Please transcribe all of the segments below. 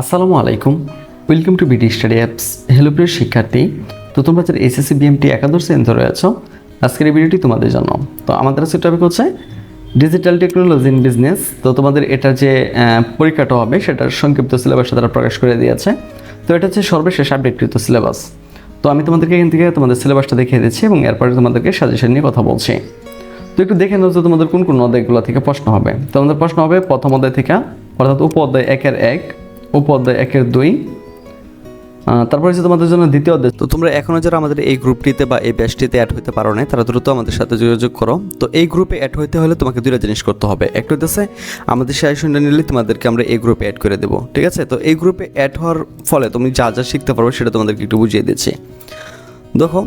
আসসালামু আলাইকুম। Welcome to BD study apps hello প্রিয় শিক্ষার্থী। তো তোমরা যারা এসএসসি বিএমটি একাদশ শ্রেণি ধরে আছো, আজকের এই ভিডিওটি তোমাদের জন্য। তো আমাদের আজকের টপিক হচ্ছে ডিজিটাল টেকনোলজি ইন বিজনেস তো তোমাদের এটা যে পরীক্ষাটা হবে, সেটার সংক্ষিপ্ত সিলেবাসটা তারা প্রকাশ করে দিয়েছে। তো এটা হচ্ছে সর্বশেষ আপডেটকৃত সিলেবাস তো আমি তোমাদেরকে এখান থেকে তোমাদের সিলেবাসটা দেখিয়ে দিচ্ছি এবং এরপরে তোমাদেরকে সাজেশন নিয়ে কথা বলছি। তো একটু দেখে নাও যে তোমাদের কোন কোন অধ্যায়গুলো থেকে প্রশ্ন হবে। তোমাদের প্রশ্ন হবে প্রথম অধ্যায় থেকে অর্থাৎ উপ অধ্যায় একের এক উপ অধ্যায় একের দুই। তারপরে হচ্ছে তোমাদের জন্য দ্বিতীয় অধ্যায়। তো তোমরা এখনও যারা আমাদের এই গ্রুপটিতে বা এই ব্যাচটিতে অ্যাড হতে পারো না তারা দ্রুত আমাদের সাথে যোগাযোগ করো। তো এই গ্রুপে অ্যাড হতে হলে তোমাকে দুইটা জিনিস করতে হবে। একটা হচ্ছে আমাদের সাজেশনটা নিলে তোমাদেরকে আমরা এই গ্রুপে অ্যাড করে দেবো, ঠিক আছে? তো এই গ্রুপে অ্যাড হওয়ার ফলে তুমি যা যা শিখতে পারবে সেটা তোমাদেরকে একটু বুঝিয়ে দিচ্ছি। দেখো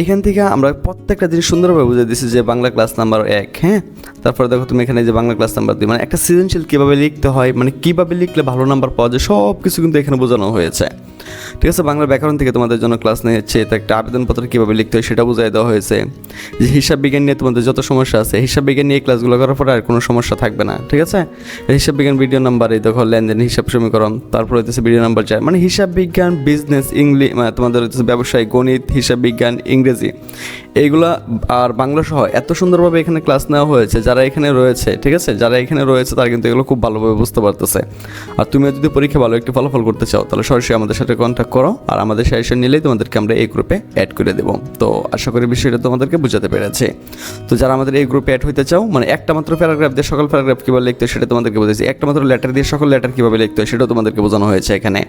এখান থেকে আমরা প্রত্যেকটা জিনিস সুন্দরভাবে বুঝে দিচ্ছি যে বাংলা ক্লাস নাম্বার এক হ্যাঁ? তারপরে দেখো তুমি এখানে যে বাংলা ক্লাস নাম্বার দুই মানে একটা সৃজনশীল কীভাবে লিখতে হয় মানে কীভাবে লিখলে ভালো নাম্বার পাওয়া যায় সব কিছু কিন্তু এখানে বোঝানো হয়েছে। ঠিক আছে, বাংলা ব্যাকরণ থেকে তোমাদের জন্য ক্লাস নিয়ে হচ্ছে তো একটা আবেদনপত্র কীভাবে লিখতে হয় সেটা বুঝাই দেওয়া হয়েছে। যে হিসাব বিজ্ঞান নিয়ে তোমাদের যত সমস্যা আছে, হিসাব বিজ্ঞান নিয়ে ক্লাসগুলো করার পরে আর কোনো সমস্যা থাকবে না, ঠিক আছে? হিসাব বিজ্ঞান ভিডিও নাম্বার এই দেখো, লেনদেন হিসাব সমীকরণ, তারপরে হচ্ছে ভিডিও নাম্বার চার। মানে হিসাব বিজ্ঞান বিজনেস ইংলিশ তোমাদের হচ্ছে ব্যবসায়, গণিত, হিসাব বিজ্ঞান, ইংরেজি। এইগুলা আর বাংলা সহ এত সুন্দরভাবে এখানে ক্লাস নেওয়া হয়েছে, যারা এখানে রয়েছে, ঠিক আছে? যারা এখানে রয়েছে, তারা কিন্তু এগুলো খুব ভালোভাবে বুঝতে পারতেছে। আর তুমিও যদি পরীক্ষা ভালো একটি ফলাফল করতে চাও, তাহলে সরাসরি আমাদের সাথে কন্ট্যাক্ট করো, আর আমাদের সাজেশন নিলেই তোমাদেরকে আমরা এই গ্রুপে অ্যাড করে দেবো। তো আশা করি বিষয়টা তোমাদেরকে বোঝাতে পেরেছে। তো যারা আমাদের এই গ্রুপে অ্যাড হইতে চাও মানে একটা মাত্র প্যারাগ্রাফ দিয়ে সকল প্যারাগ্রাফ কীভাবে লিখতে সেটা তোমাদেরকে বুঝেছি একটা মাত্র লেটার দিয়ে সকল লেটার কীভাবে লিখতে হয় সেটাও তোমাদেরকে বোঝানো হয়েছে এখানে।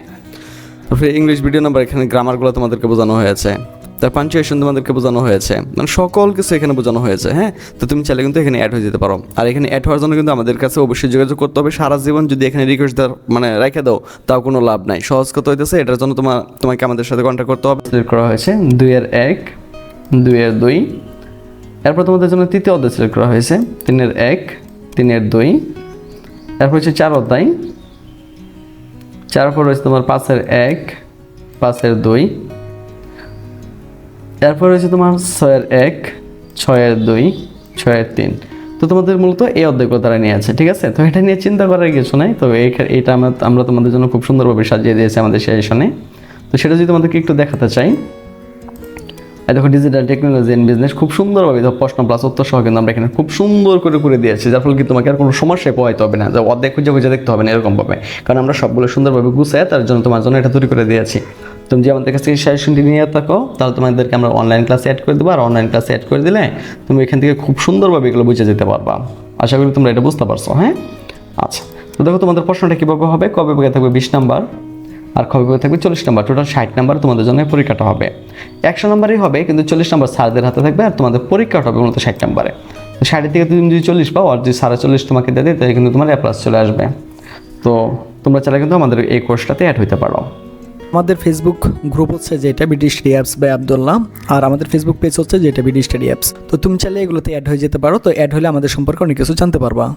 তারপরে ইংলিশ ভিডিও নাম্বার এখানে গ্রামারগুলো তোমাদেরকে বোঝানো হয়েছে। তার পাঞ্চুয়েশন তোমাদেরকে বোঝানো হয়েছে। মানে সকল কিছু এখানে বোঝানো হয়েছে হ্যাঁ? তো তুমি চাইলে কিন্তু এখানে অ্যাড হয়ে যেতে পারো। আর এখানে অ্যাড হওয়ার জন্য কিন্তু আমাদের কাছে অবশ্যই যোগাযোগ করতে হবে। সারা জীবন যদি এখানে রিকোয়েস্ট মানে রেখে দাও, তাও কোনো লাভ নাই। সহজ কত হইতেছে, এটার জন্য তোমার, তোমাকে আমাদের সাথে কন্ট্যাক্ট করতে হবে। করা হয়েছে, দুইয়ের এক, দুইয়ের দুই। এরপর তোমাদের জন্য তৃতীয় অধ্যায় সিলেক্ট করা হয়েছে, তিনের এক, তিনের দুই। এরপর হচ্ছে চার অধ্যায়। চার পর রয়েছে তোমার পাঁচের এক, পাঁচের দুই। এরপর রয়েছে তোমার ছয়ের এক, ছয়ের দুই, ছয়ের তিন। তো তোমাদের মূলত এই অধ্যায়গুলো তারা নিয়ে আছে, ঠিক আছে? তো এটা নিয়ে চিন্তা করার কিছু নাই। তো এই এটা আমরা আমরা তোমাদের জন্য খুব সুন্দরভাবে সাজিয়ে দিয়েছি আমাদের সেশনে। তো সেটা যদি তোমাদেরকে একটু দেখাতে চাই। দেখো ডিজিটাল টেকনোলজি এন্ড বিজনেস খুব সুন্দরভাবে প্রশ্ন প্লাস উত্তর সহ কিন্তু আমরা এখানে খুব সুন্দর করে করে দিয়েছি, যার ফলে কি তোমাকে আর কোনো সমস্যায় পোহাইতে হবে না। যে অর্ধেক খুঁজে খুঁজে দেখতে হবে না এরকমভাবে কারণ আমরা সবগুলো সুন্দরভাবে গুছাই তার জন্য তোমার জন্য এটা তৈরি করে দিয়েছি। তুমি যে আমাদের কাছ থেকে সাজেশনটি নিয়ে থাকো, তাহলে তোমাদেরকে আমরা অনলাইন ক্লাসে অ্যাড করে দেবো। আর অনলাইন ক্লাসে অ্যাড করে দিলে তুমি এখান থেকে খুব সুন্দরভাবে এগুলো বুঝে যেতে পারবা। আশা করি তোমরা এটা বুঝতে পারছ হ্যাঁ? আচ্ছা তো দেখো তোমাদের প্রশ্নটা কীভাবে হবে? কবে ভাগে থাকবে? বিশ নাম্বার। আর খবর বিভাগে থাকবে? চল্লিশ নাম্বার। টোটাল ষাট নাম্বার তোমাদের জন্য পরীক্ষাটা হবে। একশো নাম্বারই হবে, কিন্তু চল্লিশ নাম্বার স্যারদের হাতে থাকবে আর তোমাদের পরীক্ষাটা হবে মূলত ষাট নাম্বারে। ষাটের থেকে তুমি যদি চল্লিশ পাও, আর যদি সাড়ে চল্লিশ তোমাকে দিয়ে দেয়, তাহলে কিন্তু তোমার এ প্লাস চলে আসবে। তো তোমরা চাইলে কিন্তু আমাদের এই কোর্সটাতে অ্যাড হইতে পারো। আমাদের ফেসবুক গ্রুপ হচ্ছে যেটা BD study apps by Abdullah আর আমাদের ফেসবুক পেজ হচ্ছে যেটা বিডি স্টাডি অ্যাপস তো তুমি চাইলে এগুলোতে অ্যাড হয়ে যেতে পারো। তো অ্যাড হলে আমাদের সম্পর্কে অনেক কিছু জানতে পারবা।